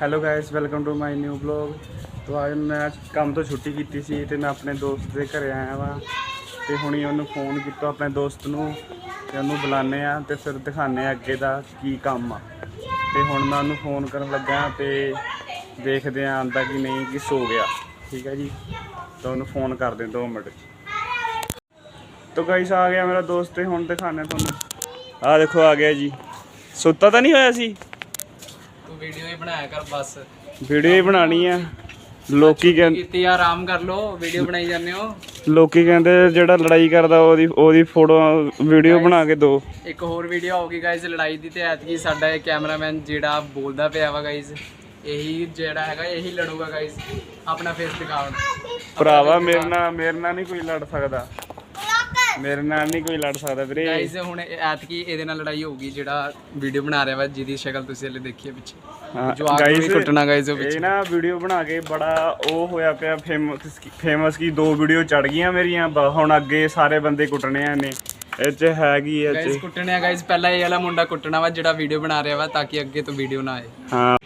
Hello guys welcome to my new blog ਤੋਂ ਅੱਜ ਮੈਂ ਕੰਮ ਤੋਂ ਛੁੱਟੀ ਕੀਤੀ ਸੀ ਤੇ ਮੈਂ ਆਪਣੇ ਦੋਸਤ ਦੇ ਘਰੇ ਆਇਆ ਵਾਂ। ਤੇ ਹੁਣੀ ਉਹਨੂੰ ਫੋਨ ਕੀਤਾ ਆਪਣੇ ਦੋਸਤ ਨੂੰ ਤੇ ਉਹਨੂੰ ਬੁਲਾਣੇ ਆ ਤੇ ਫਿਰ ਦਿਖਾਣੇ ਆ ਅੱਗੇ ਦਾ ਕੀ ਕੰਮ ਆ। ਤੇ ਹੁਣ ਮੈਂ ਉਹਨੂੰ ਫੋਨ ਕਰਨ ਲੱਗਾ ਤੇ ਦੇਖਦੇ ਆ ਆਂਦਾ ਕਿ ਨਹੀਂ ਕਿ ਸੋ ਗਿਆ। ਠੀਕ ਹੈ ਜੀ? ਤਾਂ ਉਹਨੂੰ ਫੋਨ ਕਰ ਦੇ 2 ਮਿੰਟ 'ਚ। ਤੋ ਗਾਇਸ ਆ ਗਿਆ ਮੇਰਾ ਦੋਸਤ ਤੇ ਹੁਣ ਦਿਖਾਣੇ ਤੁਹਾਨੂੰ। ਆ ਦੇਖੋ, ਆ ਗਿਆ ਜੀ। ਸੁੱਤਾ ਤਾਂ ਨਹੀਂ ਹੋਇਆ ਸੀ? ਵੀਡੀਓ ਹੀ ਬਣਾਇਆ ਕਰ ਬਸ। ਵੀਡੀਓ ਹੀ ਬਣਾਣੀ ਆ। ਲੋਕੀ ਕਹਿੰਦੇ ਕੀਤੀ ਆ ਆਰਾਮ ਕਰ ਲੋ ਵੀਡੀਓ ਬਣਾਈ ਜਾਂਦੇ ਹੋ। ਲੋਕੀ ਕਹਿੰਦੇ ਜਿਹੜਾ ਲੜਾਈ ਕਰਦਾ ਉਹਦੀ ਉਹਦੀ ਫੋਟੋ ਵੀਡੀਓ ਬਣਾ ਕੇ ਦੋ। ਇੱਕ ਹੋਰ ਵੀਡੀਓ ਆਉਗੀ ਗਾਇਜ਼ ਲੜਾਈ ਦੀ ਤੇ ਐਤਕੀ ਸਾਡਾ ਇਹ ਕੈਮਰਾਮੈਨ ਜਿਹੜਾ ਬੋਲਦਾ ਪਿਆ ਵਾ ਗਾਇਜ਼ ਇਹੀ ਜਿਹੜਾ ਹੈਗਾ ਇਹੀ ਲੜੂਗਾ ਗਾਇਜ਼ ਆਪਣਾ ਫੇਸ ਦਿਖਾਉਣ। ਭਰਾਵਾ ਮੇਰੇ ਨਾਲ ਮੇਰੇ ਨਾਲ ਨਹੀਂ ਕੋਈ ਲੜ ਸਕਦਾ। ਮੇਰੇ ਨਾਲ ਨਹੀਂ ਕੋਈ ਲੜ ਸਕਦਾ ਵੀਰੇ। ਗਾਇਜ਼ ਹੁਣ ਇਹ ਐਤਕੀ ਇਹਦੇ ਨਾਲ ਲੜਾਈ ਹੋਊਗੀ ਜਿਹੜਾ ਵੀਡੀਓ ਬਣਾ ਰਿਹਾ ਵਾ ਜਿਹਦੀ ਸ਼ਕਲ ਤੁਸੀਂ ਹਲੇ ਦੇਖੀ ਹੈ ਪਿੱਛੇ। ਹਾਂ, ਜਵਾਕ ਨੂੰ ਵੀ ਕੁੱਟਣਾ ਗਾਇਜ਼ ਉਹ ਇਹ ਪਿੱਛੇ। ਨਾ ਵੀਡੀਓ ਬਣਾ ਕੇ ਬੜਾ ਉਹ ਹੋਇਆ ਪਿਆ ਫੇਮਸ ਫੇਮਸ ਕੀ ਦੋ ਵੀਡੀਓ ਚੜ ਗਈਆਂ ਮੇਰੀਆਂ ਹੁਣ ਅੱਗੇ ਸਾਰੇ ਬੰਦੇ ਕੁੱਟਣੇ ਆ ਨੇ ਇਹ ਚ ਹੈਗੀ ਇਹ ਗਾਇਜ਼ ਕੁੱਟਣੇ ਆ ਗਾਇਜ਼ ਪਹਿਲਾਂ ਇਹ ਵਾਲਾ ਮੁੰਡਾ ਕੁੱਟਣਾ ਵਾ ਜਿਹੜਾ ਵੀਡੀਓ ਬਣਾ ਰਿਹਾ ਵਾ ਤਾਂ ਕਿ ਅੱਗੇ ਤੋਂ ਵੀਡੀਓ ਨਾ ਆਏ। ਹਾਂ।